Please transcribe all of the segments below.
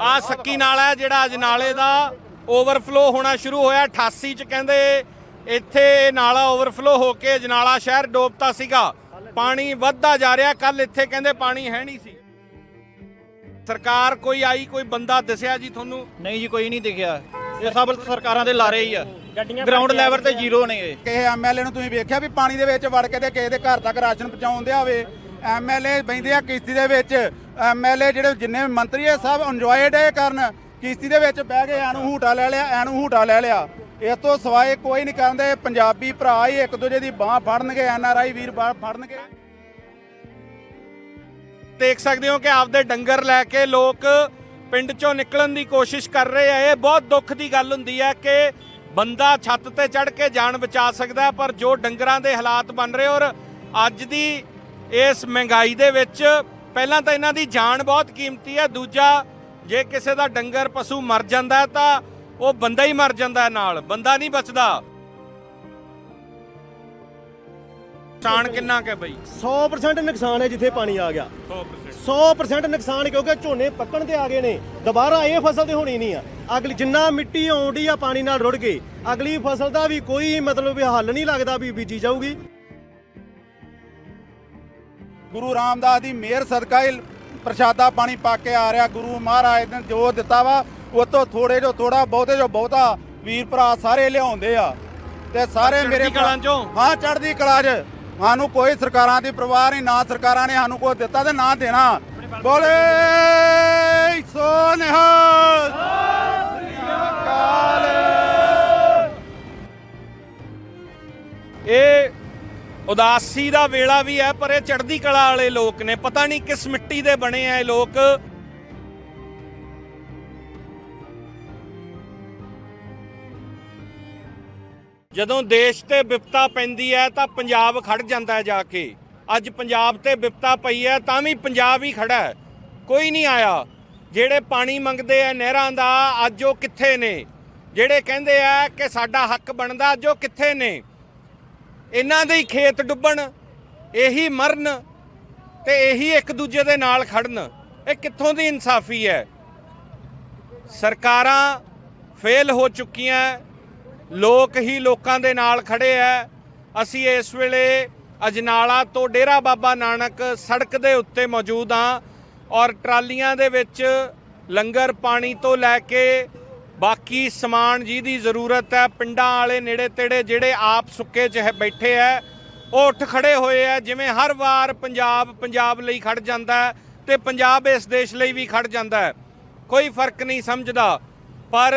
ਆ ਸੱਕੀ ਨਾਲਾ ਹੈ ਜਿਹੜਾ ਅੱਜ ਨਾਲੇ ਦਾ ਓਵਰਫਲੋ ਹੋਣਾ ਸ਼ੁਰੂ ਹੋਇਆ। 88 ਚ ਕਹਿੰਦੇ ਇੱਥੇ ਨਾਲਾ ਓਵਰਫਲੋ ਹੋ ਕੇ ਜਨਾਲਾ ਸ਼ਹਿਰ ਡੋਬਤਾ ਸੀਗਾ। ਪਾਣੀ ਵੱਧਦਾ ਜਾ ਰਿਹਾ। ਕੱਲ ਇੱਥੇ ਕਹਿੰਦੇ ਪਾਣੀ ਹੈ ਨਹੀਂ ਸੀ। ਸਰਕਾਰ ਕੋਈ ਆਈ ਕੋਈ ਬੰਦਾ ਦਿਸਿਆ ਜੀ ਤੁਹਾਨੂੰ? ਨਹੀਂ ਜੀ ਕੋਈ ਨਹੀਂ ਦਿਖਿਆ। ਇਹ ਸਭ ਸਰਕਾਰਾਂ ਦੇ ਲਾਰੇ ਹੀ ਆ। ਗੱਡੀਆਂ ਗਰਾਊਂਡ ਲੈਵਲ ਤੇ ਜ਼ੀਰੋ ਨੇ ਇਹ। ਕਿਸੇ ਐਮਐਲਏ ਨੂੰ ਤੁਸੀਂ ਵੇਖਿਆ ਵੀ ਪਾਣੀ ਦੇ ਵਿੱਚ ਵੜ ਕੇ ਤੇ ਕਿਸੇ ਦੇ ਘਰ ਤੱਕ ਰਾਸ਼ਨ ਪਹੁੰਚਾਉਂਦੇ ਹੋਵੇ? ਐਮਐਲਏ ਬੈਂਦੇ ਆ ਕਿਸ਼ਤੀ ਦੇ ਵਿੱਚ। ਐਮਐਲਏ ਜਿਹੜੇ ਜਿੰਨੇ ਮੰਤਰੀ ਆ, ਸਭ ਇੰਜੋਏ ਹੈ ਕਰਨ। ਕਿਸ਼ਤੀ ਦੇ ਵਿੱਚ ਬਹਿ ਕੇ ਐਨੂੰ ਹੂਟਾ ਲੈ ਲਿਆ ਐਨੂੰ ਹੂਟਾ ਲੈ ਲਿਆ। ਇਸ ਤੋਂ ਸਵਾਏ ਕੋਈ ਨਹੀਂ ਕਰਦੇ ਪੰਜਾਬੀ ਭਰਾ ਹੀ ਇੱਕ ਦੂਜੇ ਦੀ ਬਾਹ ਫੜਨਗੇ ਐਨਆਰਆਈ ਵੀਰ ਬਾਹ ਫੜਨਗੇ। ਦੇਖ ਸਕਦੇ ਹੋ ਕਿ ਆਪਦੇ ਡੰਗਰ ਲੈ ਕੇ ਲੋਕ ਪਿੰਡ ਚੋਂ ਨਿਕਲਣ ਦੀ ਕੋਸ਼ਿਸ਼ ਕਰ ਰਹੇ ਆ। ਇਹ ਬਹੁਤ ਦੁੱਖ ਦੀ ਗੱਲ ਹੁੰਦੀ ਹੈ ਕਿ ਬੰਦਾ ਛੱਤ ਤੇ ਚੜ ਕੇ ਜਾਨ ਬਚਾ ਸਕਦਾ, ਪਰ ਜੋ ਡੰਗਰਾਂ ਦੇ ਹਾਲਾਤ ਬਣ ਰਹੇ ਔਰ ਅੱਜ ਦੀ ਇਸ ਮਹਿੰਗਾਈ ਦੇ ਵਿੱਚ ਪਹਿਲਾਂ ਤਾਂ ਇਹਨਾਂ ਦੀ ਜਾਨ ਬਹੁਤ ਕੀਮਤੀ ਹੈ ਦੂਜਾ ਜੇ ਕਿਸੇ ਦਾ ਡੰਗਰ ਪਸ਼ੂ ਮਰ ਜਾਂਦਾ ਤਾਂ ਉਹ ਬੰਦਾ ਹੀ ਮਰ ਜਾਂਦਾ ਨਾਲ ਬੰਦਾ ਨਹੀਂ ਬਚਦਾ। ਨੁਕਸਾਨ ਕਿੰਨਾ ਕੁ ਬਈ? 100% ਨੁਕਸਾਨ ਹੈ ਜਿੱਥੇ ਪਾਣੀ ਆ ਗਿਆ। 100% ਨੁਕਸਾਨ ਕਿਉਂਕਿ ਝੋਨੇ ਪੱਕਣ ਤੇ ਆ ਗਏ ਨੇ। ਦੁਬਾਰਾ ਇਹ ਫਸਲ ਤੇ ਹੋਣੀ ਨਹੀਂ ਆ। ਅਗਲੀ ਜਿੰਨਾ ਮਿੱਟੀ ਆਉਂਦੀ ਆ ਪਾਣੀ ਨਾਲ ਰੁੜ ਗਈ ਅਗਲੀ ਫਸਲ ਦਾ ਵੀ ਕੋਈ ਮਤਲਬ ਹੱਲ ਨਹੀਂ ਲੱਗਦਾ ਵੀ ਬੀਜੀ ਜਾਊਗੀ। ਗੁਰੂ ਰਾਮਦਾਸ ਦੀ ਮਿਹਰ ਸਦਕਾ ਹੀ ਪ੍ਰਸ਼ਾਦਾ ਪਾਣੀ ਪਾ ਕੇ ਆ ਰਿਹਾ। ਗੁਰੂ ਮਹਾਰਾਜ ਨੇ ਜੋ ਦਿੱਤਾ ਵਾ ਉਹ ਤੋਂ ਥੋੜੇ ਜੋ ਥੋੜਾ ਬਹੁਤੇ ਜੋ ਬਹੁਤਾ ਵੀਰ ਭਰਾ ਸਾਰੇ ਲਿਆਉਂਦੇ ਆ। ਤੇ ਸਾਰੇ ਮੇਰੇ ਕਲਾਂ ਚੋਂ? ਹਾਂ ਚੜ੍ਹਦੀ ਕਲਾ 'ਚ। ਸਾਨੂੰ ਕੋਈ ਸਰਕਾਰਾਂ ਦੀ ਪਰਵਾਹ ਨਹੀਂ ਨਾ ਸਰਕਾਰਾਂ ਨੇ ਸਾਨੂੰ ਕੋਈ ਦਿੱਤਾ ਤੇ ਨਾ ਦੇਣਾ। ਬੋਲੇ ਸੋ ਨਿਹਾਲ। ਉਦਾਸੀ ਦਾ ਵੇਲਾ ਵੀ ਹੈ, ਪਰ ਇਹ ਚੜ੍ਹਦੀ ਕਲਾ ਵਾਲੇ ਲੋਕ ਨੇ। ਪਤਾ ਨਹੀਂ ਕਿਸ ਮਿੱਟੀ ਦੇ ਬਣੇ ਆ ਇਹ ਲੋਕ। ਜਦੋਂ ਦੇਸ਼ ਤੇ ਵਿਪਤਾ ਪੈਂਦੀ ਹੈ, ਤਾਂ ਪੰਜਾਬ ਖੜ ਜਾਂਦਾ ਹੈ ਜਾ ਕੇ। ਅੱਜ ਪੰਜਾਬ ਤੇ ਵਿਪਤਾ ਪਈ ਹੈ, ਤਾਂ ਵੀ ਪੰਜਾਬ ਹੀ ਖੜਾ ਹੈ। ਕੋਈ ਨਹੀਂ ਆਇਆ। ਜਿਹੜੇ ਪਾਣੀ ਮੰਗਦੇ ਆ ਨਹਿਰਾਂ ਦਾ, ਅੱਜ ਉਹ ਕਿੱਥੇ ਨੇ? ਜਿਹੜੇ ਕਹਿੰਦੇ ਆ ਕਿ ਸਾਡਾ ਹੱਕ ਬਣਦਾ, ਅੱਜ ਉਹ ਕਿੱਥੇ ਨੇ? ਇਹਨਾਂ ਦੇ ਹੀ ਖੇਤ ਡੁੱਬਣ, ਇਹੀ ਮਰਨ ਤੇ ਇਹੀ ਇੱਕ ਦੂਜੇ ਦੇ ਨਾਲ ਖੜਨ। ਇਹ ਕਿੱਥੋਂ ਦੀ ਇਨਸਾਫੀ ਹੈ? ਸਰਕਾਰਾਂ ਫੇਲ ਹੋ ਚੁੱਕੀਆਂ, ਲੋਕ ਹੀ ਲੋਕਾਂ ਦੇ ਨਾਲ ਖੜੇ ਐ। ਅਸੀਂ ਇਸ ਵੇਲੇ ਅਜਨਾਲਾ ਤੋਂ ਡੇਰਾ ਬਾਬਾ ਨਾਨਕ ਸੜਕ ਦੇ ਉੱਤੇ ਮੌਜੂਦ ਹਾਂ ਔਰ ਟਰਾਲੀਆਂ ਦੇ ਵਿੱਚ ਲੰਗਰ ਪਾਣੀ ਤੋਂ ਲੈ ਕੇ ਬਾਕੀ ਸਮਾਨ ਜਿਹਦੀ ਜ਼ਰੂਰਤ ਹੈ, ਪਿੰਡਾਂ ਵਾਲੇ ਨੇੜੇ ਤੇੜੇ ਜਿਹੜੇ ਆਪ ਸੁੱਕੇ 'ਚ ਬੈਠੇ ਐ ਉਹ ਉੱਠ ਖੜੇ ਹੋਏ ਐ ਜਿਵੇਂ ਹਰ ਵਾਰ ਪੰਜਾਬ ਪੰਜਾਬ ਲਈ ਖੜ ਜਾਂਦਾ ਹੈ ਤੇ ਪੰਜਾਬ ਇਸ ਦੇਸ਼ ਲਈ ਵੀ ਖੜ ਜਾਂਦਾ ਕੋਈ ਫ਼ਰਕ ਨਹੀਂ ਸਮਝਦਾ, ਪਰ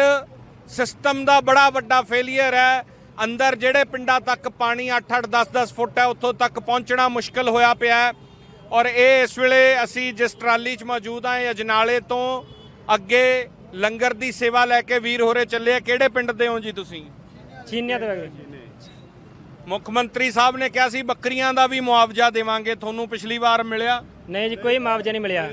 ਸਿਸਟਮ ਦਾ ਬੜਾ ਵੱਡਾ ਫੇਲਿਅਰ ਹੈ। ਅੰਦਰ ਜਿਹੜੇ ਪਿੰਡਾਂ ਤੱਕ ਪਾਣੀ 8-8 10-10 ਫੁੱਟ ਹੈ, ਉੱਥੋਂ ਤੱਕ ਪਹੁੰਚਣਾ ਮੁਸ਼ਕਲ ਹੋਇਆ ਪਿਆ ਹੈ। ਔਰ ਇਹ ਇਸ ਵੇਲੇ ਅਸੀਂ ਜਿਸ ਟਰਾਲੀ 'ਚ ਮੌਜੂਦ ਹਾਂ, ਇਹ ਅਜਨਾਲੇ ਤੋਂ ਅੱਗੇ ਲੰਗਰ ਦੀ ਸੇਵਾ ਲੈ ਕੇ ਵੀਰ ਹੋਰੇ ਚੱਲੇ ਆ। ਕਿਹੜੇ ਪਿੰਡ ਦੇ ਹੋ ਜੀ ਤੁਸੀਂ? ਚੀਨੀਆਂ ਤੋਂ ਹੈਗੇ ਮੁੱਖ ਮੰਤਰੀ ਸਾਹਿਬ ਨੇ ਕਿਹਾ ਸੀ ਬੱਕਰੀਆਂ ਦਾ ਵੀ ਮੁਆਵਜ਼ਾ ਦੇਵਾਂਗੇ ਤੁਹਾਨੂੰ ਪਿਛਲੀ ਵਾਰ ਮਿਲਿਆ? ਨਹੀਂ ਜੀ ਕੋਈ ਮੁਆਵਜ਼ਾ ਨਹੀਂ ਮਿਲਿਆ।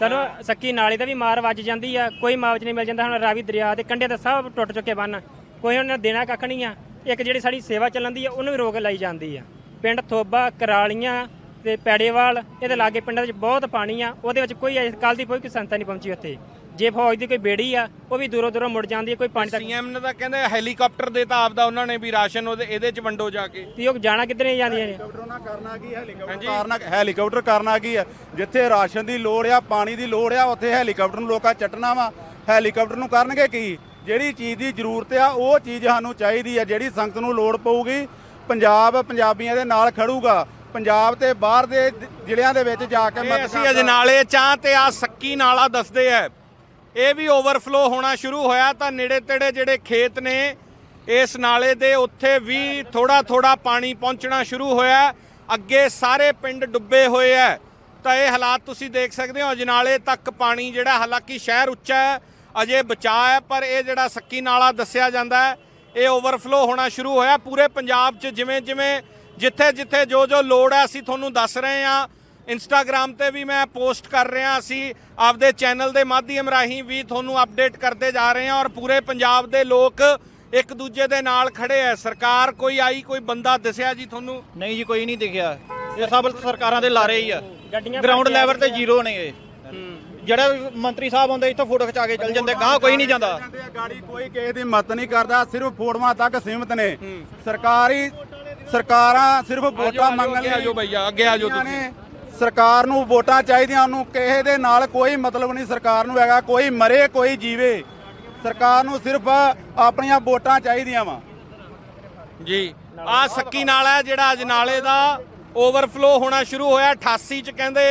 ਸਾਨੂੰ ਸੱਕੀ ਨਾਲੇ ਦਾ ਵੀ ਮਾਰ ਵੱਜ ਜਾਂਦੀ ਆ ਕੋਈ ਮੁਆਵਜ਼ਾ ਨਹੀਂ ਮਿਲ ਜਾਂਦਾ। ਹੁਣ ਰਾਵੀ ਦਰਿਆ ਦੇ ਕੰਢੇ ਤੇ ਸਭ ਟੁੱਟ ਚੁੱਕੇ ਬੰਨ। ਕੋਈ ਉਹਨਾਂ ਦੇਣਾ ਕੱਖ ਨਹੀਂ ਆ। ਇੱਕ ਜਿਹੜੀ ਸਾਡੀ ਸੇਵਾ ਚੱਲਣ ਦੀ ਆ ਉਹਨੂੰ ਵੀ ਰੋਕ ਲਾਈ ਜਾਂਦੀ ਆ। ਪਿੰਡ ਥੋਬਾ ਕਰਾਲੀਆਂ ਤੇ ਪੈੜੇਵਾਲ ਇਹਦੇ ਲਾਗੇ ਪਿੰਡਾਂ ਵਿੱਚ ਬਹੁਤ ਪਾਣੀ ਆ। ਉਹਦੇ ਵਿੱਚ ਕੋਈ ਕੱਲ ਦੀ ਕੋਈ ਸੰਸਥਾ ਨਹੀਂ ਪਹੁੰਚੀ ਉੱਥੇ। ਜੇ ਫੌਜ ਦੀ ਕੋਈ ਬੇੜੀ ਆ ਉਹ ਵੀ ਦੂਰੋਂ ਦੂਰੋਂ ਮੁੜ ਜਾਂਦੀ ਹੈ ਕੋਈ ਪਾਣੀ ਤੱਕ ਸੀਐਮ ਨੇ ਤਾਂ ਕਹਿੰਦੇ ਹੈਲੀਕਾਪਟਰ ਦੇ ਤਾਂ ਆਪਦਾ ਉਹਨਾਂ ਨੇ ਵੀ ਰਾਸ਼ਨ ਉਹਦੇ ਇਹਦੇ 'ਚ ਵੰਡੋ ਜਾ ਕੇ। ਤੇ ਉਹ ਜਾਣਾ ਕਿੱਧਰ ਨਹੀਂ ਜਾਂਦੀਆਂ ਨੇ? ਹੈਲੀਕਾਪਟਰ ਨਾਲ ਕਰਨਾ ਕੀ ਹੈਲੀਕਾਪਟਰ ਕਰਨਾ ਹੈਲੀਕਾਪਟਰ ਕਰਨਾ ਕੀ ਹੈ? ਜਿੱਥੇ ਰਾਸ਼ਨ ਦੀ ਲੋੜ ਆ ਪਾਣੀ ਦੀ ਲੋੜ ਆ ਉੱਥੇ ਹੈਲੀਕਾਪਟਰ ਨੂੰ ਲੋਕਾਂ ਚੱਟਣਾ ਵਾ। ਹੈਲੀਕਾਪਟਰ ਨੂੰ ਕਰਨਗੇ ਕੀ? ਜਿਹੜੀ ਚੀਜ਼ ਦੀ ਜ਼ਰੂਰਤ ਆ ਉਹ ਚੀਜ਼ ਸਾਨੂੰ ਚਾਹੀਦੀ ਆ। ਜਿਹੜੀ ਸੰਗਤ ਨੂੰ ਲੋੜ ਪਊਗੀ ਪੰਜਾਬ ਪੰਜਾਬੀਆਂ ਦੇ ਨਾਲ ਖੜੂਗਾ। ਪੰਜਾਬ ਤੇ ਬਾਹਰ ਦੇ ਜ਼ਿਲ੍ਹਿਆਂ ਦੇ ਵਿੱਚ ਜਾ ਕੇ ਇਹ ਮਦਦ ਅਸੀਂ ਕਰਦਾ। ਅਜਨਾਲੇ ਚਾਹ ਤੇ ਆ ਸੱਕੀ ਨਾਲਾ ਦੱਸਦੇ ਆ। ਇਹ ਵੀ ਓਵਰਫਲੋ ਹੋਣਾ ਸ਼ੁਰੂ ਹੋਇਆ ਤਾਂ ਨੇੜੇ ਤੇੜੇ ਜਿਹੜੇ ਖੇਤ ਨੇ, ਇਸ ਨਾਲੇ ਦੇ ਉੱਥੇ ਵੀ ਥੋੜਾ ਥੋੜਾ ਪਾਣੀ ਪਹੁੰਚਣਾ ਸ਼ੁਰੂ ਹੋਇਆ। ਅੱਗੇ ਸਾਰੇ ਪਿੰਡ ਡੁੱਬੇ ਹੋਏ ਆ। ਤਾਂ ਇਹ ਹਾਲਾਤ ਤੁਸੀਂ ਦੇਖ ਸਕਦੇ ਹੋ, ਅਜਨਾਲੇ ਤੱਕ ਪਾਣੀ ਜਿਹੜਾ ਹਾਲਾਂਕਿ ਸ਼ਹਿਰ ਉੱਚਾ ਹੈ, ਅਜੇ ਬਚਾਅ ਹੈ, ਪਰ ਇਹ ਜਿਹੜਾ ਸੱਕੀ ਨਾਲਾ ਦੱਸਿਆ ਜਾਂਦਾ ਹੈ, ਇਹ ਓਵਰਫਲੋ ਹੋਣਾ ਸ਼ੁਰੂ ਹੋਇਆ। ਪੂਰੇ ਪੰਜਾਬ 'ਚ ਜਿਵੇਂ ਜਿਵੇਂ ਜਿੱਥੇ ਜਿੱਥੇ ਜੋ ਜੋ ਲੋੜ ਹੈ, ਅਸੀਂ ਤੁਹਾਨੂੰ ਦੱਸ ਰਹੇ ਹਾਂ। ਇੰਸਟਾਗ੍ਰam ਤੇ ਵੀ ਮੈਂ ਪੋਸਟ ਕਰ ਰਿਹਾ। ਅਸੀਂ ਆਪਦੇ ਚੈਨਲ ਦੇ ਮਾਧਿਅਮ ਰਾਹੀਂ ਵੀ ਤੁਹਾਨੂੰ ਅਪਡੇਟ ਕਰਦੇ ਜਾ ਰਹੇ ਹਾਂ ਔਰ ਪੂਰੇ ਪੰਜਾਬ ਦੇ ਲੋਕ ਇੱਕ ਦੂਜੇ ਦੇ ਨਾਲ ਖੜੇ ਐ ਸਰਕਾਰ ਕੋਈ ਆਈ ਕੋਈ ਬੰਦਾ ਦਿਸਿਆ ਜੀ ਤੁਹਾਨੂੰ? ਨਹੀਂ ਜੀ ਕੋਈ ਨਹੀਂ ਦਿਖਿਆ। ਇਹ ਸਭ ਸਰਕਾਰਾਂ ਦੇ ਲਾਰੇ ਹੀ ਆ। ਗੱਡੀਆਂ ਗਰਾਊਂਡ ਲੈਵਲ ਤੇ ਜ਼ੀਰੋ ਨੇ ਇਹ। ਜਿਹੜੇ ਮੰਤਰੀ ਸਾਹਿਬ ਆਉਂਦੇ ਇੱਥੋਂ ਫੋਟੋ ਖਿਚਾ ਕੇ ਚੱਲ ਜਾਂਦੇ ਗਾਂ ਕੋਈ ਨਹੀਂ ਜਾਂਦਾ। ਗਾੜੀ ਕੋਈ ਕਿਸੇ ਦੀ ਮਤ ਨਹੀਂ ਕਰਦਾ ਸਿਰਫ ਫੋਟੋਆਂ ਤੱਕ ਸੀਮਿਤ ਨੇ। ਸਰਕਾਰੀ ਸਰਕਾਰਾਂ ਸਿਰਫ ਵੋਟਾਂ ਮੰਗਣ ਲਈ ਆਜੋ ਭਈਆ ਅੱਗੇ ਆਜੋ ਤੁਸੀਂ। ਸਰਕਾਰ ਨੂੰ ਵੋਟਾਂ ਚਾਹੀਦੀਆਂ ਉਹਨੂੰ ਕਿਸੇ ਦੇ ਨਾਲ ਕੋਈ ਮਤਲਬ ਨਹੀਂ ਸਰਕਾਰ ਨੂੰ ਹੈਗਾ ਕੋਈ ਮਰੇ ਕੋਈ ਜੀਵੇ। ਸਰਕਾਰ ਨੂੰ ਸਿਰਫ ਆਪਣੀਆਂ ਵੋਟਾਂ ਚਾਹੀਦੀਆਂ ਵਾ। ਜੀ ਆ ਸੱਕੀ ਨਾਲਾ ਹੈ ਜਿਹੜਾ ਅਜਨਾਲੇ ਦਾ ਓਵਰਫਲੋ ਹੋਣਾ ਸ਼ੁਰੂ ਹੋਇਆ 88 ਚ ਕਹਿੰਦੇ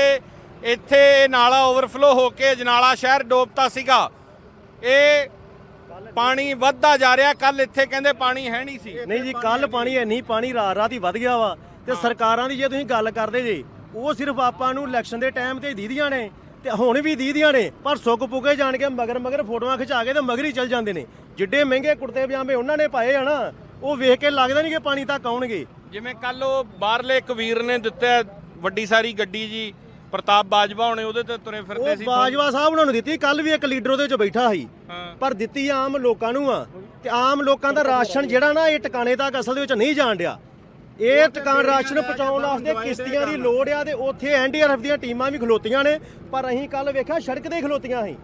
ਇੱਥੇ ਇਹ ਨਾਲਾ ਓਵਰਫਲੋ ਹੋ ਕੇ ਅਜਨਾਲਾ ਸ਼ਹਿਰ ਡੋਬਤਾ ਸੀਗਾ। ਇਹ ਪਾਣੀ ਵੱਧਦਾ ਜਾ ਰਿਹਾ ਕੱਲ ਇੱਥੇ ਕਹਿੰਦੇ ਪਾਣੀ ਹੈ ਨਹੀਂ ਸੀ। ਨਹੀਂ ਜੀ ਕੱਲ ਪਾਣੀ ਇੰਨੀ ਪਾਣੀ ਰਾਤ ਰਾਤ ਹੀ ਵੱਧ ਗਿਆ ਵਾ। ਤੇ ਸਰਕਾਰਾਂ ਦੀ ਜੇ ਤੁਸੀਂ ਗੱਲ ਕਰਦੇ ਜੇ ਉਹ ਸਿਰਫ ਆਪਾਂ ਨੂੰ ਇਲੈਕਸ਼ਨ ਦੇ ਟਾਈਮ ਤੇ ਦੀਦੀਆਂ ਨੇ ਤੇ ਹੁਣ ਵੀ ਦੀਦੀਆਂ ਨੇ ਪਰ ਸੁੱਕ ਪੁਕੇ ਜਾਣ ਕੇ ਮਗਰ ਮਗਰ ਫੋਟੋਆਂ ਖਿਚਾ ਕੇ ਤੇ ਮਗਰ ਹੀ ਚੱਲ ਜਾਂਦੇ ਨੇ। ਜਿੱਡੇ ਮਹਿੰਗੇ ਕੁੜਤੇ ਪਜਾਮੇ ਉਹਨਾਂ ਨੇ ਪਾਏ ਆ ਨਾ ਉਹ ਵੇਖ ਕੇ ਲੱਗਦਾ ਨਹੀਂ ਕਿ ਪਾਣੀ ਤੱਕ ਆਉਣਗੇ। ਜਿਵੇਂ ਕੱਲ ਉਹ ਬਾਹਰਲੇ ਇੱਕ ਵੀਰ ਨੇ ਦਿੱਤਾ ਵੱਡੀ ਸਾਰੀ ਗੱਡੀ ਜੀ ਪ੍ਰਤਾਪ ਬਾਜਵਾ ਹੋਣੇ ਉਹਦੇ ਤੇ ਤੁਰੇ ਫਿਰਦੇ ਉਹ ਸੀ। ਬਾਜਵਾ ਸਾਹਿਬ ਉਹਨਾਂ ਨੂੰ ਦਿੱਤੀ ਕੱਲ ਵੀ ਇੱਕ ਲੀਡਰ ਉਹਦੇ ਵਿੱਚ ਬੈਠਾ ਸੀ। ਪਰ ਦਿੱਤੀ ਆਮ ਲੋਕਾਂ ਨੂੰ ਆ। ਤੇ ਆਮ ਲੋਕਾਂ ਦਾ ਰਾਸ਼ਨ ਜਿਹੜਾ ਨਾ ਇਹ ਟਿਕਾਣੇ ਤੱਕ ਅਸਲ ਦੇ ਵਿੱਚ ਨਹੀਂ ਜਾਣ ਡਿਆ। ਇਹ ਟਿਕਾਣ ਰਾਸ਼ਨ ਪਹੁੰਚਾਉਣ ਵਾਸਤੇ ਕਿਸ਼ਤੀਆਂ ਦੀ ਲੋੜ ਆ ਤੇ ਉੱਥੇ ਐਨਡੀਆਰਐਫ ਦੀਆਂ ਟੀਮਾਂ ਵੀ ਖਲੋਤੀਆਂ ਨੇ। ਪਰ ਅਸੀਂ ਕੱਲ ਵੇਖਿਆ ਸੜਕ ਤੇ ਹੀ ਖਲੋਤੀਆਂ ਸੀ।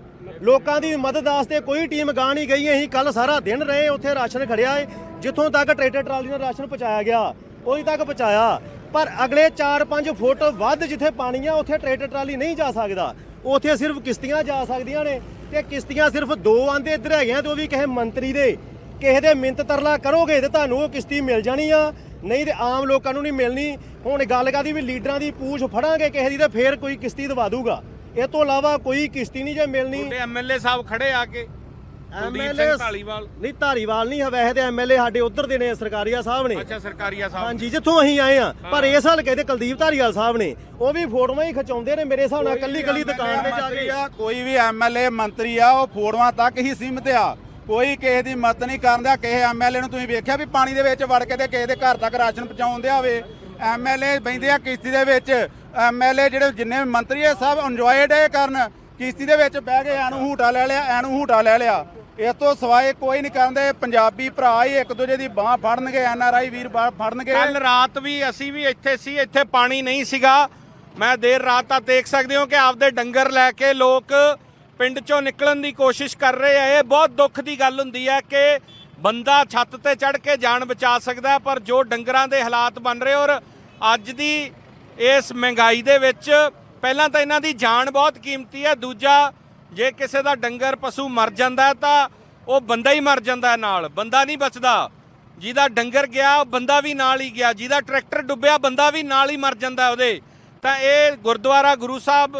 ਲੋਕਾਂ ਦੀ ਮਦਦ ਵਾਸਤੇ ਕੋਈ ਟੀਮ ਗਾਂ ਨਹੀਂ ਗਈ। ਅਸੀਂ ਕੱਲ ਸਾਰਾ ਦਿਨ ਰਹੇ, ਉੱਥੇ ਰਾਸ਼ਨ ਖੜਿਆ ਏ, ਜਿੱਥੋਂ ਤੱਕ ਟਰੈਕਟਰ ਟਰਾਲੀ ਨਾਲ ਰਾਸ਼ਨ ਪਹੁੰਚਾਇਆ ਗਿਆ, ਉਹੀ ਤੱਕ ਪਹੁੰਚਾਇਆ। ਪਰ ਅਗਲੇ 4-5 ਫੁੱਟ ਵੱਧ ਜਿੱਥੇ ਪਾਣੀ ਆ, ਉੱਥੇ ਟਰੈਕਟਰ ਟਰਾਲੀ ਨਹੀਂ ਜਾ ਸਕਦਾ। ਉੱਥੇ ਸਿਰਫ ਕਿਸ਼ਤੀਆਂ ਜਾ ਸਕਦੀਆਂ ਨੇ ਤੇ ਕਿਸ਼ਤੀਆਂ ਸਿਰਫ ਦੋ ਆਂਦੇ ਇੱਧਰ ਹੈਗੀਆਂ ਤੇ ਉਹ ਵੀ ਕਿਸੇ ਮੰਤਰੀ ਦੇ। ਕਿਸੇ ਦੇ ਮਿੰਤ ਤਰਲਾ ਕਰੋਗੇ ਤੇ ਤੁਹਾਨੂੰ ਉਹ ਕਿਸ਼ਤੀ ਮਿਲ ਜਾਣੀ ਆ। ਨਹੀਂ ਤੇ ਆਮ ਲੋਕਾਂ ਨੂੰ ਨਹੀਂ ਮਿਲਣੀ। ਹੁਣ ਗੱਲ ਕਰਦੀ ਵੀ ਲੀਡਰਾਂ ਦੀ ਪੂਛ ਫੜਾਂਗੇ ਕਿਸੇ ਦੀ ਤੇ ਫੇਰ ਕੋਈ ਕਿਸ਼ਤੀ ਦਵਾ ਦੂਗਾ। ਇਹ ਤੋਂ ਇਲਾਵਾ ਕੋਈ ਕਿਸ਼ਤੀ ਨਹੀਂ ਜੇ ਮਿਲਣੀ। ਤੁਹਾਡੇ ਐਮਐਲਏ ਸਾਹਿਬ ਖੜੇ ਆ ਕੇ। ਸਿੰਘ ਢਾਲੀਵਾਲ ਨਹੀਂ ਧਾਰੀਵਾਲ ਨਹੀਂ ਹੈ ਵੈਸੇ ਤੇ ਐਮਐਲਏ ਸਾਡੇ ਉਧਰ ਦੇ ਨੇ ਸਰਕਾਰੀਆ ਸਾਹਿਬ ਨੇ। ਅੱਛਾ ਸਰਕਾਰੀਆ ਸਾਹਿਬ ਹਾਂਜੀ ਜਿੱਥੋਂ ਅਸੀਂ ਆਏ ਆ ਪਰ ਇਸ ਹਾਲ ਕਹਿੰਦੇ ਕੁਲਦੀਪ ਧਾਰੀਵਾਲ ਸਾਹਿਬ ਨੇ ਉਹ ਵੀ ਫੋਟੋਆਂ ਹੀ ਖਿਚਾਉਂਦੇ ਨੇ ਮੇਰੇ ਹਿਸਾਬ ਨਾਲ ਕੱਲੀ ਕੱਲੀ ਦੁਕਾਨ ਤੇ ਜਾ ਕੇ। ਕੋਈ ਵੀ ਐਮਐਲਏ ਮੰਤਰੀ ਆ ਉਹ ਫੋੜਵਾਂ ਤੱਕ ਹੀ ਸੀਮਿਤ ਆ। ਕੋਈ ਕਿਸੇ ਦੀ ਮਦਦ ਨਹੀਂ ਕਰਦਾ ਕਿਸੇ ਐਮਐਲਏ ਨੂੰ ਤੁਸੀਂ ਵੇਖਿਆ ਵੀ ਪਾਣੀ ਦੇ ਵਿੱਚ ਵੜ ਕੇ ਤੇ ਕਿਸੇ ਦੇ ਘਰ ਤੱਕ ਰਾਸ਼ਨ ਪਹੁੰਚਾਉਂਦੇ ਹੋਵੇ ਐਮਐਲਏ ਬੈਂਦੇ ਆ ਕਿਸ਼ਤੀ ਦੇ ਵਿੱਚ। ਐਮਐਲਏ ਜਿਹੜੇ ਜਿੰਨੇ ਮੰਤਰੀ ਆ, ਸਭ ਇੰਜੋਏ ਡੇ ਕਰਨ। ਕਿਸ਼ਤੀ ਦੇ ਵਿੱਚ ਬਹਿ ਕੇ ਐਨੂੰ ਹੂਟਾ ਲੈ ਲਿਆ, ਐਨੂੰ ਹੂਟਾ ਲੈ ਲਿਆ। ਇਸ ਤੋਂ ਸਵਾਏ ਕੋਈ ਨਹੀਂ ਕਰਦੇ ਪੰਜਾਬੀ ਭਰਾ ਹੀ ਇੱਕ ਦੂਜੇ ਦੀ ਬਾਹ ਫੜਨਗੇ ਐਨਆਰਆਈ ਵੀਰ ਬਾਹ ਫੜਨਗੇ। ਕੱਲ ਰਾਤ ਵੀ ਅਸੀਂ ਵੀ ਇੱਥੇ ਸੀ, ਇੱਥੇ ਪਾਣੀ ਨਹੀਂ ਸੀਗਾ। ਮੈਂ ਦੇਰ ਰਾਤ ਤੱਕ ਦੇਖ ਸਕਦੇ ਹੋ ਕਿ ਆਪਦੇ ਡੰਗਰ ਲੈ ਕੇ ਲੋਕ ਪਿੰਡ ਚੋਂ ਨਿਕਲਣ ਦੀ ਕੋਸ਼ਿਸ਼ ਕਰ ਰਹੇ ਆ, ਇਹ ਬਹੁਤ ਦੁੱਖ ਦੀ ਗੱਲ ਹੁੰਦੀ ਹੈ ਕਿ ਬੰਦਾ ਛੱਤ ਤੇ ਚੜ ਕੇ ਜਾਨ ਬਚਾ ਸਕਦਾ ਪਰ ਜੋ ਡੰਗਰਾਂ ਦੇ ਹਾਲਾਤ ਬਣ ਰਹੇ ਔਰ ਅੱਜ ਦੀ ਇਸ ਮਹਿੰਗਾਈ ਦੇ ਵਿੱਚ ਪਹਿਲਾਂ ਤਾਂ ਇਹਨਾਂ ਦੀ ਜਾਨ ਬਹੁਤ ਕੀਮਤੀ ਹੈ, ਦੂਜਾ ਜੇ ਕਿਸੇ ਦਾ ਡੰਗਰ, ਪਸ਼ੂ ਮਰ ਜਾਂਦਾ ਤਾਂ ਉਹ ਬੰਦਾ ਹੀ ਮਰ ਜਾਂਦਾ ਨਾਲ, ਬੰਦਾ ਨਹੀਂ ਬਚਦਾ। ਜਿਹਦਾ ਡੰਗਰ ਗਿਆ, ਉਹ ਬੰਦਾ ਵੀ ਨਾਲ ਹੀ ਗਿਆ, ਜਿਹਦਾ ਟਰੈਕਟਰ ਡੁੱਬਿਆ, ਬੰਦਾ ਵੀ ਨਾਲ ਹੀ ਮਰ ਜਾਂਦਾ ਉਹਦੇ। ਤਾਂ ਇਹ ਗੁਰਦੁਆਰਾ ਗੁਰੂ ਸਾਹਿਬ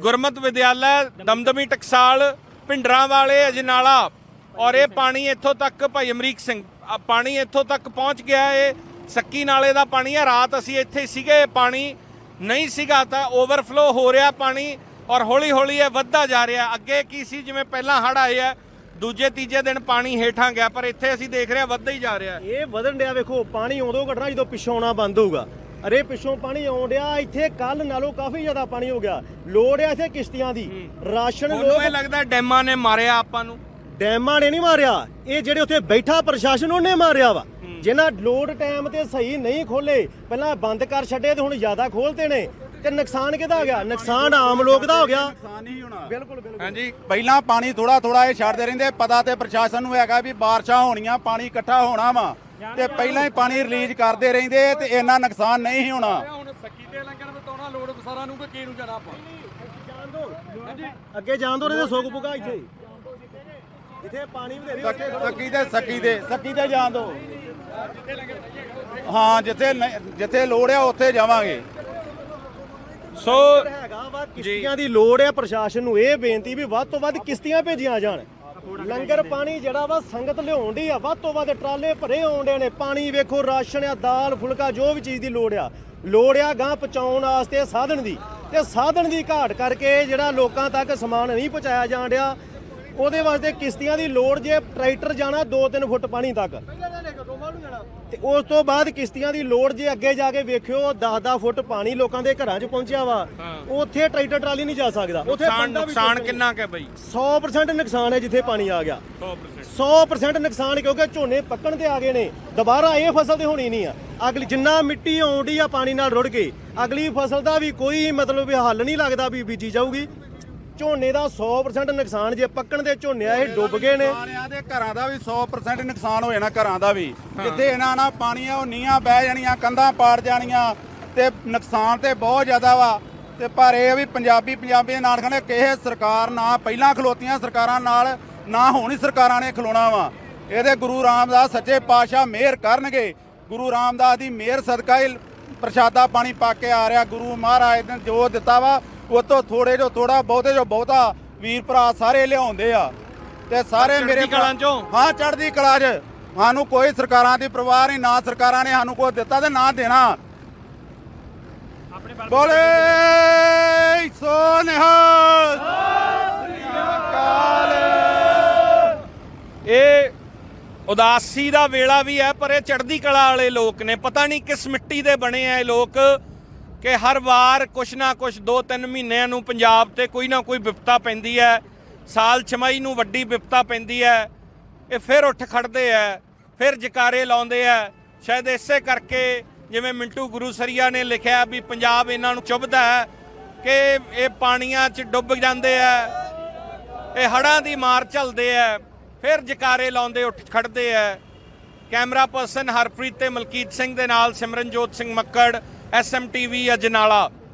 ਗੁਰਮਤ ਵਿਦਿਆਲਾ, ਦਮਦਮੀ ਟਕਸਾਲ ਪਿੰਡਰਾਂ ਵਾਲੇ ਅਜਨਾਲਾ। ਔਰ ਇਹ ਪਾਣੀ ਇੱਥੋਂ ਤੱਕ ਭਾਈ ਅਮਰੀਕ ਸਿੰਘ ਪਾਣੀ ਇੱਥੋਂ ਤੱਕ ਪਹੁੰਚ ਗਿਆ ਇਹ ਸੱਕੀ ਨਾਲੇ ਦਾ ਪਾਣੀ ਹੈ ਰਾਤ ਅਸੀਂ ਇੱਥੇ ਸੀਗੇ ਪਾਣੀ ਨਹੀਂ ਸੀਗਾ ਤਾਂ ਓਵਰਫਲੋ ਹੋ ਰਿਹਾ ਪਾਣੀ। ਔਰ ਹੌਲੀ ਹੌਲੀ ਇਹ ਵੱਧਦਾ ਜਾ ਰਿਹਾ। ਅੱਗੇ ਕੀ ਸੀ? ਜਿਵੇਂ ਪਹਿਲਾਂ ਹੜ ਆਏ ਆ, ਦੂਜੇ, ਤੀਜੇ ਦਿਨ ਪਾਣੀ ਹੇਠਾਂ ਗਿਆ। ਪਰ ਇੱਥੇ ਅਸੀਂ ਦੇਖ ਰਹੇ ਹਾਂ ਵੱਧਦਾ ਹੀ ਜਾ ਰਿਹਾ। ਇਹ ਵਧਣ ਡਿਆ ਵੇਖੋ, ਪਾਣੀ ਉਦੋਂ ਘਟਣਾ ਜਦੋਂ ਪਿੱਛੋਂ ਆਉਣਾ ਬੰਦ ਹੋਊਗਾ। ਅਰੇ ਪਿੱਛੋਂ ਪਾਣੀ ਆਉਣ ਡਿਆ ਇੱਥੇ ਕੱਲ ਨਾਲੋਂ ਕਾਫੀ ਜ਼ਿਆਦਾ ਪਾਣੀ ਹੋ ਗਿਆ। ਲੋੜ ਆ ਇੱਥੇ ਕਿਸ਼ਤੀਆਂ ਦੀ। ਰਾਸ਼ਨ ਤੁਹਾਨੂੰ ਇਹ ਲੋਕ ਲੱਗਦਾ ਡੈਮਾਂ ਨੇ ਮਾਰਿਆ ਆਪਾਂ ਨੂੰ? ਡੈਮਾਂ ਨੇ ਨਹੀਂ ਮਾਰਿਆ। ਇਹ ਜਿਹੜੇ ਉੱਥੇ ਬੈਠਾ ਪ੍ਰਸ਼ਾਸਨ ਉਹਨੇ ਮਾਰਿਆ ਵਾ। ਜਿਨ੍ਹਾਂ ਲੋਡ ਟਾਈਮ ਤੇ ਸਹੀ ਨਹੀਂ ਖੋਲੇ ਪਹਿਲਾਂ ਬੰਦ ਕਰ ਛੱਡੇ ਤੇ ਹੁਣ ਜ਼ਿਆਦਾ ਖੋਲਤੇ ਨੇ। ਤੇ ਨੁਕਸਾਨ ਕਿਹਦਾ ਹੋ ਗਿਆ? ਨੁਕਸਾਨ ਆਮ ਲੋਕ ਦਾ ਹੋ ਗਿਆ। ਨੁਕਸਾਨ ਹੀ ਹੋਣਾ। ਬਿਲਕੁਲ ਬਿਲਕੁਲ। ਹਾਂਜੀ। ਪਹਿਲਾਂ ਪਾਣੀ ਥੋੜਾ ਥੋੜਾ ਇਹ ਛੱਡਦੇ ਰਹਿੰਦੇ ਪਤਾ ਤੇ ਪ੍ਰਸ਼ਾਸਨ ਨੂੰ ਹੈਗਾ ਵੀ ਬਾਰਿਸ਼ਾਂ ਹੋਣੀਆਂ ਪਾਣੀ ਇਕੱਠਾ ਹੋਣਾ ਵਾ। ਤੇ ਪਹਿਲਾਂ ਹੀ ਪਾਣੀ ਰਿਲੀਜ਼ ਕਰਦੇ ਰਹਿੰਦੇ ਤੇ ਇੰਨਾ ਨੁਕਸਾਨ ਨਹੀਂ ਹੋਣਾ। ਅੱਗੇ ਜਾਣ ਦੋ ਇਹਦੇ ਸੁੱਕ ਪੁਗਾ ਇੱਥੇ। ਇੱਥੇ ਪਾਣੀ ਵਧੇਰੇ ਉੱਥੇ ਖੜੋ। ਸੱਕੀ ਦੇ ਸੱਕੀ ਦੇ ਸੱਕੀ ਤੇ ਜਾਣ ਦੋ ਹਾਂ ਜਿੱਥੇ ਜਿੱਥੇ ਲੋੜ ਆ ਉੱਥੇ ਜਾਵਾਂਗੇ। ਸੋ ਹੈਗਾ ਵਾ ਕਿਸ਼ਤੀਆਂ ਦੀ ਲੋੜ ਹੈ ਪ੍ਰਸ਼ਾਸਨ ਨੂੰ ਇਹ ਬੇਨਤੀ ਵੀ ਵੱਧ ਤੋਂ ਵੱਧ ਕਿਸ਼ਤੀਆਂ ਭੇਜੀਆਂ ਜਾਣ। ਲੰਗਰ ਪਾਣੀ ਜਿਹੜਾ ਵਾ ਸੰਗਤ ਲਿਆਉਣ ਦੀ ਆ। ਵੱਧ ਤੋਂ ਵੱਧ ਟਰਾਲੇ ਭਰੇ ਆਉਂਦੇ ਨੇ। ਪਾਣੀ ਵੇਖੋ ਰਾਸ਼ਨ ਆ ਦਾਲ ਫੁਲਕਾ ਜੋ ਵੀ ਚੀਜ਼ ਦੀ ਲੋੜ ਆ। ਲੋੜ ਆ ਗਾਂ ਪਹੁੰਚਾਉਣ ਵਾਸਤੇ ਸਾਧਨ ਦੀ। ਤੇ ਸਾਧਨ ਦੀ ਘਾਟ ਕਰਕੇ ਜਿਹੜਾ ਲੋਕਾਂ ਤੱਕ ਸਮਾਨ ਨਹੀਂ ਪਹੁੰਚਾਇਆ ਜਾਣ ਡਿਆ ਉਹਦੇ ਵਾਸਤੇ ਕਿਸ਼ਤੀਆਂ ਦੀ ਲੋੜ ਜੇ ਟਰੈਕਟਰ ਜਾਣਾ 2-3 ਫੁੱਟ ਪਾਣੀ ਤੱਕ। ਤੇ ਉਸ ਤੋਂ ਬਾਅਦ ਕਿਸ਼ਤੀਆਂ ਦੀ ਲੋੜ ਜੇ ਅੱਗੇ ਜਾ ਕੇ ਵੇਖਿਓ 10-10 ਫੁੱਟ ਪਾਣੀ ਲੋਕਾਂ ਦੇ ਘਰਾਂ 'ਚ ਪਹੁੰਚਿਆ ਵਾ ਉੱਥੇ ਟਰੈਕਟਰ ਟਰਾਲੀ ਨਹੀਂ ਜਾ ਸਕਦਾ। ਉੱਥੇ ਨੁਕਸਾਨ ਕਿੰਨਾ ਕੁ ਬਈ? 100% ਨੁਕਸਾਨ ਹੈ ਜਿੱਥੇ ਪਾਣੀ ਆ ਗਿਆ। 100% 100% ਨੁਕਸਾਨ ਕਿਉਂਕਿ ਝੋਨੇ ਪੱਕਣ ਤੇ ਆ ਗਏ ਨੇ। ਦੁਬਾਰਾ ਇਹ ਫਸਲ ਤੇ ਹੋਣੀ ਨਹੀਂ ਆ। ਅਗਲੀ ਜਿੰਨਾ ਮਿੱਟੀ ਆਉਂਦੀ ਆ ਪਾਣੀ ਨਾਲ ਰੁੜ ਕੇ ਅਗਲੀ ਫਸਲ ਦਾ ਵੀ ਕੋਈ ਮਤਲਬ ਹੱਲ ਨਹੀਂ ਲੱਗਦਾ ਵੀ ਬੀਜੀ ਜਾਊਗੀ। ਝੋਨੇ ਦਾ 100% ਨੁਕਸਾਨ ਜੇ ਪੱਕਣ ਦੇ ਝੋਨੇ ਆ ਇਹ ਡੁੱਬ ਗਏ ਨੇ। ਨੁਕਸਾਨ ਦੇ ਘਰਾਂ ਦਾ ਵੀ 100% ਨੁਕਸਾਨ ਹੋ ਜਾਣਾ ਘਰਾਂ ਦਾ ਵੀ। ਜਿੱਥੇ ਇਹਨਾਂ ਨਾਲ ਪਾਣੀ ਆ ਉਹ ਨੀਆਂ ਬਹਿ ਜਾਣੀਆਂ ਕੰਧਾਂ ਪਾੜ ਜਾਣੀਆਂ ਤੇ ਨੁਕਸਾਨ ਤੇ ਬਹੁਤ ਜ਼ਿਆਦਾ ਵਾ। ਤੇ ਪਰ ਇਹ ਵੀ ਪੰਜਾਬੀ ਪੰਜਾਬੀ ਨਾਲ ਖੜੇ ਕਿਸੇ ਸਰਕਾਰ ਨਾ ਪਹਿਲਾਂ ਖਲੋਤੀਆਂ ਸਰਕਾਰਾਂ ਨਾਲ ਨਾ ਹੋਣੀ ਸਰਕਾਰਾਂ ਨੇ ਖਲੋਣਾ ਵਾ। ਇਹਦੇ ਗੁਰੂ ਰਾਮਦਾਸ ਸੱਚੇ ਪਾਤਸ਼ਾਹ ਮਿਹਰ ਕਰਨਗੇ। ਗੁਰੂ ਰਾਮਦਾਸ ਦੀ ਮਿਹਰ ਸਦਕਾ ਹੀ ਪ੍ਰਸ਼ਾਦਾ ਪਾਣੀ ਪਾ ਕੇ ਆ ਰਿਹਾ ਗੁਰੂ ਮਹਾਰਾਜ ਨੇ ਜੋ ਦਿੱਤਾ ਵਾ ਉਹ ਤੋਂ ਥੋੜੇ ਜੋ ਥੋੜਾ ਬਹੁਤੇ ਜੋ ਬਹੁਤਾ ਵੀਰ ਭਰਾ ਸਾਰੇ ਲਿਆਉਂਦੇ ਆ। ਤੇ ਸਾਰੇ ਮੇਰੇ ਕਲਾਂ ਚੋਂ? ਹਾਂ ਚੜ੍ਹਦੀ ਕਲਾ 'ਚ। ਸਾਨੂੰ ਕੋਈ ਸਰਕਾਰਾਂ ਦੀ ਪਰਵਾਹ ਨਹੀਂ ਨਾ ਸਰਕਾਰਾਂ ਨੇ ਸਾਨੂੰ ਕੋਈ ਦਿੱਤਾ ਤੇ ਨਾ ਦੇਣਾ। ਬੋਲੇ ਸੋ ਨਿਹਾਲ। ਇਹ ਉਦਾਸੀ ਦਾ ਵੇਲਾ ਵੀ ਹੈ ਪਰ ਇਹ ਚੜ੍ਹਦੀ ਕਲਾ ਵਾਲੇ ਲੋਕ ਨੇ। ਪਤਾ ਨਹੀਂ ਕਿਸ ਮਿੱਟੀ ਦੇ ਬਣੇ ਆ ਇਹ ਲੋਕ। ਕਿ ਹਰ ਵਾਰ ਕੁਛ ਨਾ ਕੁਛ 2-3 ਮਹੀਨਿਆਂ ਨੂੰ ਪੰਜਾਬ ਤੇ ਕੋਈ ਨਾ ਕੋਈ ਵਿਪਤਾ ਪੈਂਦੀ ਹੈ। ਸਾਲ ਛਮਾਈ ਨੂੰ ਵੱਡੀ ਵਿਪਤਾ ਪੈਂਦੀ ਹੈ। ਇਹ ਫਿਰ ਉੱਠ ਖੜਦੇ ਆ ਫਿਰ ਜਕਾਰੇ ਲਾਉਂਦੇ ਆ ਸ਼ਾਇਦ ਇਸੇ ਕਰਕੇ ਜਿਵੇਂ ਮਿੰਟੂ ਗੁਰੂਸਰੀਆ ਨੇ ਲਿਖਿਆ ਵੀ ਪੰਜਾਬ ਇਹਨਾਂ ਨੂੰ ਚੁੱਭਦਾ ਹੈ ਕਿ ਇਹ ਪਾਣੀਆਂ 'ਚ ਡੁੱਬ ਜਾਂਦੇ ਆ ਇਹ ਹੜਾਂ ਦੀ ਮਾਰ ਝੱਲਦੇ ਆ ਫਿਰ ਜਕਾਰੇ ਲਾਉਂਦੇ ਉੱਠ ਖੜਦੇ ਆ ਕੈਮਰਾ ਪਰਸਨ ਹਰਪ੍ਰੀਤ ਤੇ ਮਲਕੀਤ ਸਿੰਘ ਦੇ ਨਾਲ ਸਿਮਰਨਜੋਤ ਸਿੰਘ ਮੱਕੜ ਐਸਐਮਟੀਵੀ ਅਜਨਾਲਾ